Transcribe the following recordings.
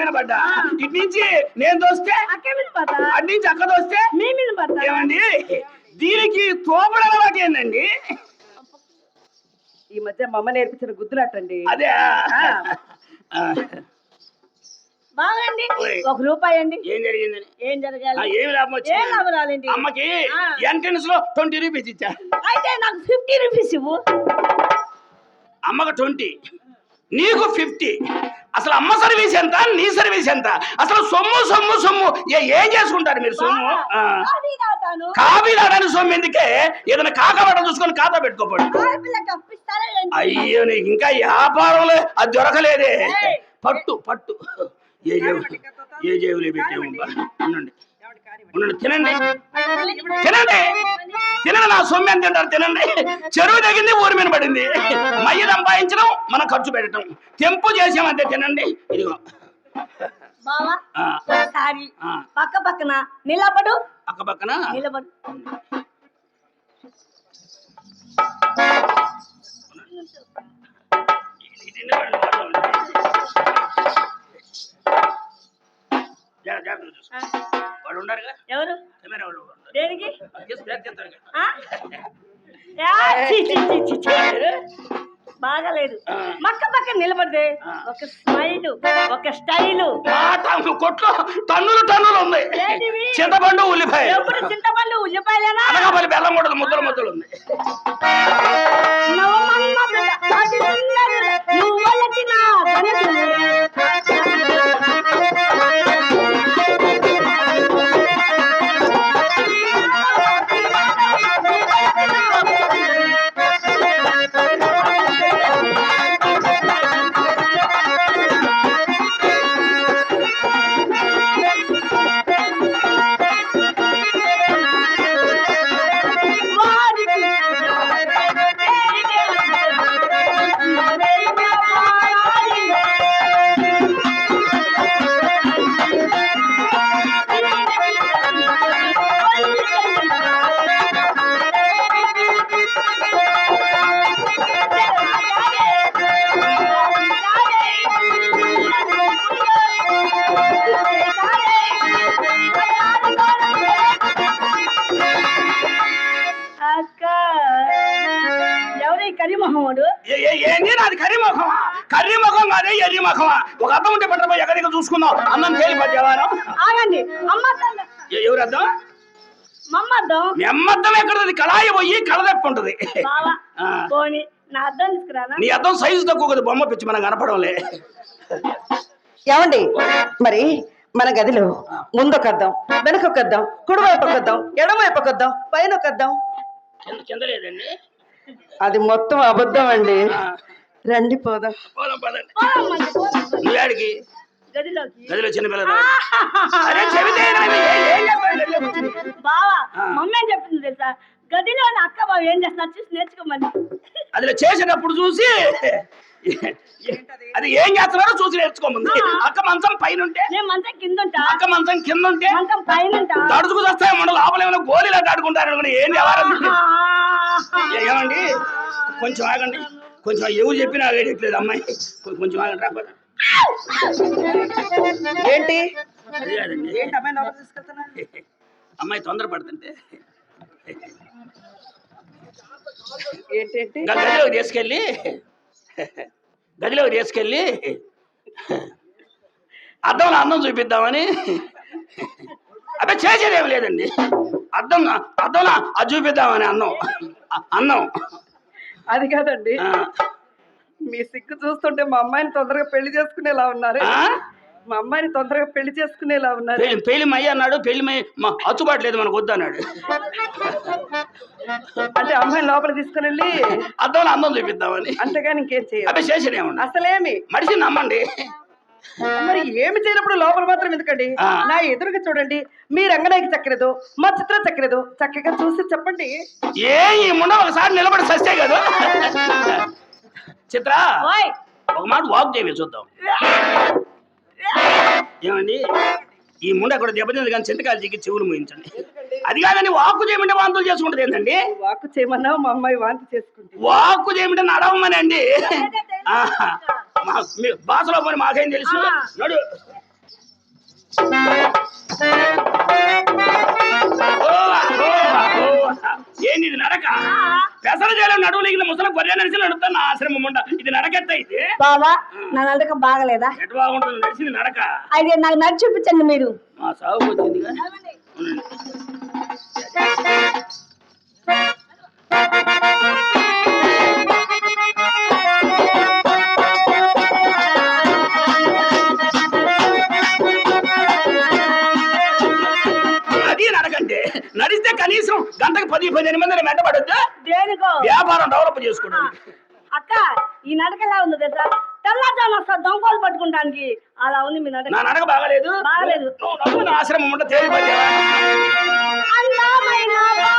మీద పడ్డా? ఇటు నుంచి నేను దోస్తే అటు నుంచి అక్క దోస్తే ఏమండి? దీనికి తోపడ అలవాటు ఏందండి? ఈ మధ్య మా అమ్మ నేర్పించిన గుద్దులాటండి అదే. బాగండి. ఒక రూపాయి అండి. ఏం జరిగిందని? ఏం జరగాలి? ఏం లాభం ఏం వచ్చింది లాభం రాలండి. అమ్మకి. ఎంట్రన్స్లో ట్వంటీ రూపీస్ ఇచ్చా. అయితే నాకు ఫిఫ్టీ రూపీస్ ఇవ్వు. అమ్మకు ట్వంటీ. నీకు ఫిఫ్టీ. అసలు అమ్మ సర్వీస్ ఎంత? నీ సర్వీస్ ఎంత? అసలు సొమ్ము సొమ్ము సొమ్ము. ఏ- చేసుకుంటారు మీరు సొమ్ము? కాపీ రావడానికి సొమ్ము ఎందుకే? ఏదైనా కాకపడ చూసుకొని ఖాతా పెట్టుకోపడు? అయ్యో నీకు ఇంకా వ్యాపారంలో అది దొరకలేదే. పట్టు పట్టు. ఏ జేబు ఏ జేబులో పెట్టాము ఉండండి. ఉండండి. తినండి. తినండి. తినండి నా సొమ్ము ఎంత తింటారు తినండి. చెరువు తగింది ఊరి మీద పడింది. మయ్య సంపాదించడం మనం ఖర్చు పెట్టడం. తెంపు చేసామంతే తినండి. ఇదిగో. బావా ఒకసారి. పక్క పక్కన నిలబడు. అక్క పక్కన? నిలబడు. ఎవరు? వాళ్ళు. దేనికి. బాగాలేదు ఆ. పక్క పక్కన నిలబడితే. ఒక స్మైల్ ఒక స్టైలు కొట్లో టన్నులు టన్నులు ఉంది ఏంటివి? చింతపండు ఉల్లిపాయ ఎప్పుడు చింతపండు ఉల్లిపాయలేనా బెల్లం కూడా ముద్దలు ముద్దలు ఉంది చూసుకుందాం అన్నం తేలిపోతే వ్యవహారం ఆగండి. అమ్మ తల్లి ఏ- ఎవరు అర్థం మమ్మద్దం మీ అమ్మద్దం ఎక్కడది? కళాయి పోయి కళదెప్ప ఉంటది బావా ఆ. పోని నా అద్దం తీసుకురానా? నీ అద్దం సైజు తక్కువ కదా బొమ్మ పిచ్చి మనం కనపడంలే. ఏమండి? మరి మన గదిలో ముందొక అద్దం వెనక ఒక అద్దం కుడివైపు ఒక అద్దం ఎడమవైపు ఒక అద్దం పైన ఒక అద్దం కింద కింద లేదండి. అది మొత్తం అబద్ధం అండి. రండి పోదాం. పోదాం పదండి. నువ్వేడికి గదిలో? బావా. మమ్మీ ఏం చెప్పింది తెలుసా గదిలో అక్క బావ ఏం చేస్తున్నారు చూసి నేర్చుకోమని అదిలో చేసేటప్పుడు చూసి అది ఏం చేస్తున్నారో చూసి నేర్చుకోమంది. అక్క మంచం పైన ఉంటే నేను మంచం కింద ఉంటా అక్క మంచం కింద ఉంటే మంచం పైన ఉంటా దడుచుకు వస్తాయి మన లోపల ఏమైనా గోళీలు ఆడుకుంటారు అనుకుని ఏం వ్యవహారం ఏమండి కొంచెం ఆగండి కొంచెం ఎవరు చెప్పినా ఆగేయట్లేదు అమ్మాయి కొంచెం ఆగండి రాకపోతే ఏంటి? అదే అమ్మాయి లోపలికి తీసుకెళ్తున్నా అమ్మాయి తొందర పడుతుంటే ఏంటేంటి? గ- గదిలోకి తీసుకెళ్ళి. గదిలోకి తీసుకెళ్ళి. అద్దంలో అందం చూపిద్దామని. అబ్బే చేసేదేం లేదండి. అద్దం అద్దంలో అది చూపిద్దామని అన్నం. అన్నం. అది కాదండి. మీ సిగ్గు చూస్తుంటే మా అమ్మాయిని తొందరగా పెళ్ళి చేసుకునేలా ఉన్నారు? మా అమ్మాయిని తొందరగా పెళ్ళి చేసుకునేలా ఉన్నారు. పెళ్ళి పెళ్ళి మయ్య అన్నాడు పెళ్ళి మయ్య మా అచ్చుబాటు లేదు మనకు వద్దు అన్నాడు. అంటే అమ్మాయిని లోపల తీసుకుని వెళ్ళి అద్దంలో అందం చూపిద్దామని. అంతేగాని ఇంకేం చేయాలి చేసేదేముంది అసలేమి? మనిషిని నమ్మండి. మరి ఏమి చేయనప్పుడు లోపల మాత్రం ఎందుకండి. నా ఎదురుగా చూడండి మీ రంగనాయకి చక్కలేదు మా చిత్ర చక్కలేదు చక్కగా చూసి చెప్పండి. ఏ ఈ ముండ ఒకసారి నిలబడి సస్తే కదా. చిత్ర ఒక మాట వాక్ చేయవి చూద్దాం ఏమండి ఈ ముండ అక్కడ దెబ్బతింది కానీ చింతకాయలు చిక్కి చెవులు ముయించండి అది కాదండి వాక్కు చేయమంటే వాంతులు చేసుకుంటది ఏంటండి వాకు చేయమన్నా మా అమ్మాయి వాంతి చేసుకుంటుంది వాక్కు చేయమంటే నడవమని అండి భాషలో పని మాకేం తెలుసు నడు ఏంది నడక అనుకుంటా ఇది నడకెత్త ఇది. బావా నా నడక బాగలేదా? ఎటు బాగుంటుంది? నడిచింది నడక. అయితే నాకు నడిచి చూపించండి మీరు. మా సాగు వచ్చిందిగా అది నడకంటే నడిస్తే కనీసం గంటకు పది పదిహేను మందిని వెంటబడొద్దు? దేనికో వ్యాపారం డెవలప్ చేసుకోవడానికి అక్క ఈ నడక ఎలా ఉంది తెలుసా? తెల్లారుజాము వస్తా దొంగలు పట్టుకుంటానికి. అలా ఉంది మీ నడక. నా నడక బాగలేదు. బాగలేదు. నువ్వు నవ్వు నా ఆశ్రమం ఉంటే అందమైన బావా,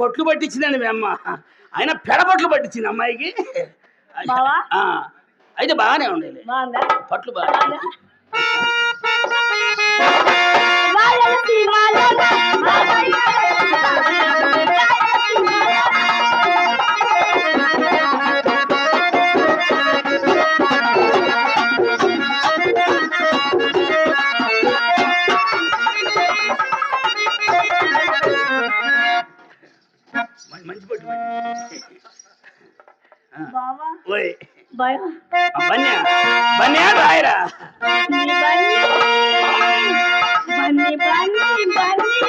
పొట్లు పట్టించిందండి మీ అమ్మ. అయినా పెడ పొట్లు పట్టించింది అమ్మాయికి. బావా? ఆ, అయితే బాగానే ఉండేది బాగుందా? పట్లు బాగా మంచి పొట్టు ఓయ్. బన్యా. బన్యా రాయరా. బన్నీ బన్నీ బన్నీ బన్నీ.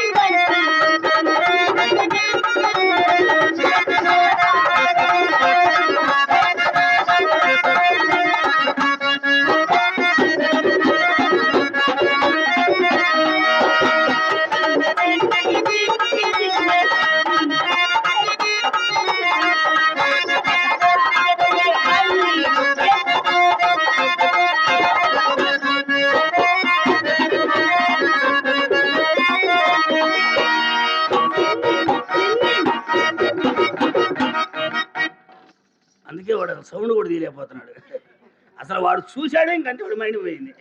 అందుకే వాడు సౌండ్ కూడా తీయలేకపోతున్నాడు. అసలు వాడు చూశాడే ఇంకంటే వాడు మైండ్ పోయింది.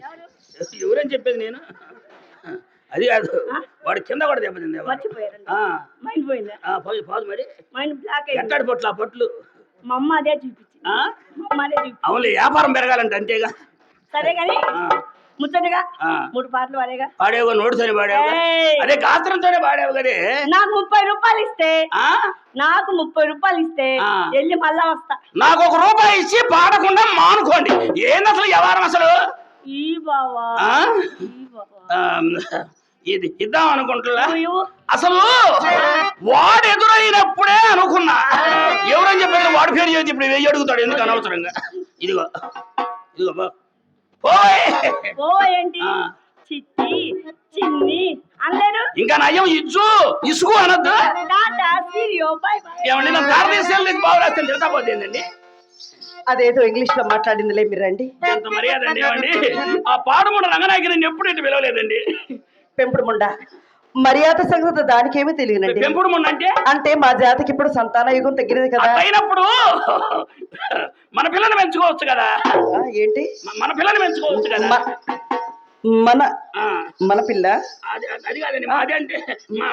ఎవరని చెప్పేది నేను? అది కాదు వాడు కింద కూడా దెబ్బతింది పోదు మరి. మైండ్ బ్లాక్ అయింది. ఎట్టాడు పొట్లు ఆ పొట్లు? మా అమ్మ అదే చూపించింది. అవునులే వ్యాపారం పెరగాలంటే అంతేగా. సరే కానీ ముచ్చటగా. మూడు పాటలు వాడేగా పాడేవు నోటితోనే పాడేవు! అదే గాత్రంతోనే పాడేవు కదే? నాకు ముప్పై రూపాయలు ఇస్తే ఆ? నాకు ముప్పై రూపాయలు ఇస్తే. వెళ్ళి మళ్ళా వస్తా. నాకు ఒక రూపాయి ఇచ్చి పాడకుండా మానుకోండి. ఏంది అసలు వ్యవహారం అసలు? ఈ బావా ఇది ఇద్దాం అనుకుంటున్నా. అసలు వాడు ఎదురైనప్పుడే అనుకున్నా. ఎవరని చెప్పారు? వాడి పేరు చెబితే ఇప్పుడు వెయ్యి అడుగుతాడు ఎందుకు అనవసరంగా? ఇదిగో ఇదిగో ఓ ఏంటి. చిట్టి చిన్ని అనలేరు ఇంకా నయ్యం ఇచ్చు ఇసుకు అనొద్దు? Tata cheerio bye bye. ఏమండి నా భారతదేశాలు నీకు బాగా రాస్తాను తిడతా పోతుందండి అదేదో ఇంగ్లీష్లో మాట్లాడిందిలే మీరు రండి. ఎంత మర్యాద అండి ఏమండి? ఆ పాడముడు రంగనాయకుని ఎప్పుడు ఇటు పిలవలేదండి. పెంపుడు ముండ. మర్యాద సంగతి దానికేమీ తెలియనండి. పెంపుడు అంటే అంటే మా జాతికి ఇప్పుడు సంతాన యుగం తగ్గినది కదా. అయినప్పుడు మన పిల్లని పెంచుకోవచ్చు కదా. ఏంటి? మన పిల్లని పెంచుకోవచ్చు కదా. మన మన పిల్ల? అది అది కాదండి. మాది అంటే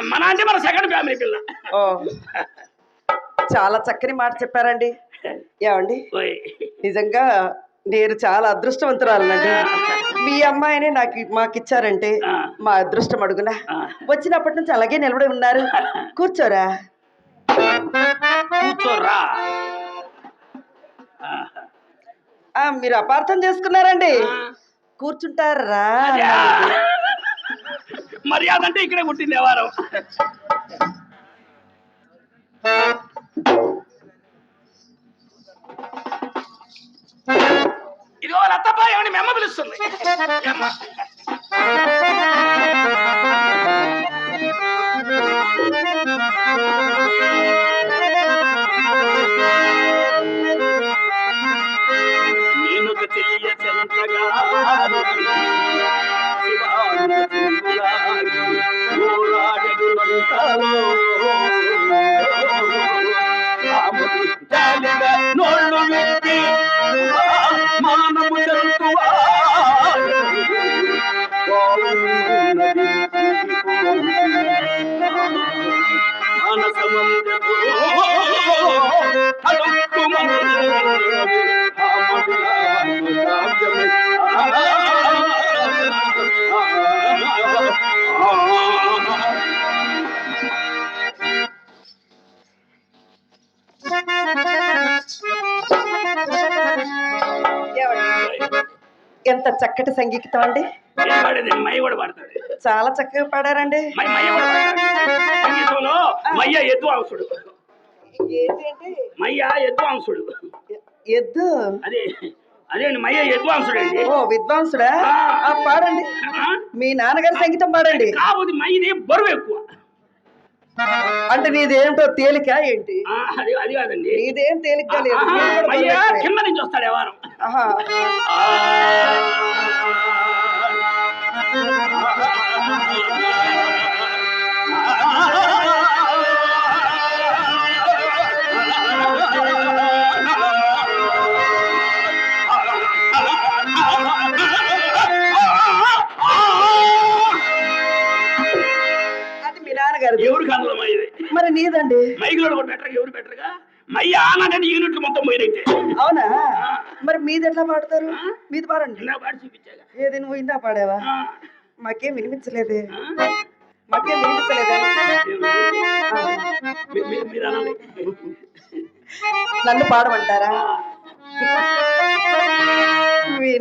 మన అంటే మన సెకండ్ ఫ్యామిలీ పిల్ల. ఓ. చాలా చక్కని మాట చెప్పారండి. ఏమండి? నిజంగా నేను చాలా అదృష్టవంతురాలండి మీ అమ్మాయిని నాకు మాకు ఇచ్చారంటే. మా అదృష్టం అడుగునా. వచ్చినప్పటి నుంచి అలాగే నిలబడి ఉన్నారు. కూర్చోరా. ఆ. మీరు అపార్థం చేసుకున్నారండి. కూర్చుంటారా. మర్యాద అంటే ఇక్కడే పుట్టింది వ్యవహారం రత్తప్ప ఏమని మెమ్మ పిలుస్తుంది చక్కటి సంగీతం అండి. చాలా చక్కగా పాడారండి. మయ్య మయ్య ఎద్దు అదే మయ్య అండి ఓ విద్వాంసుడా? ఆ, పాడండి? మీ నాన్నగారి సంగీతం పాడండి. కాకపోతే మయ్యది బరువు ఎక్కువ. అంటే నీదేంటో తేలిక ఏంటి? అది కాదండి. నీదేం తేలిక లేదు. కింద నుంచి వస్తాడు వ్యవహారం ఆహా. అది మీ నాన్నగారిది. ఎవరు మయ్యది మరి నీదండి. మైకులో ఎవరు బెటర్గా మయ్య యూనిట్లు మొత్తం అవునా? మరి మీది ఎట్లా పాడతారు? మీది పాడండి. నా పాట చూపించాగా. ఏది నువ్వు ఇందా పాడావా? మాకేం వినిపించలేదే. మాకేం వినిపించలేదే. మీరు నన్ను పాడమంటారా?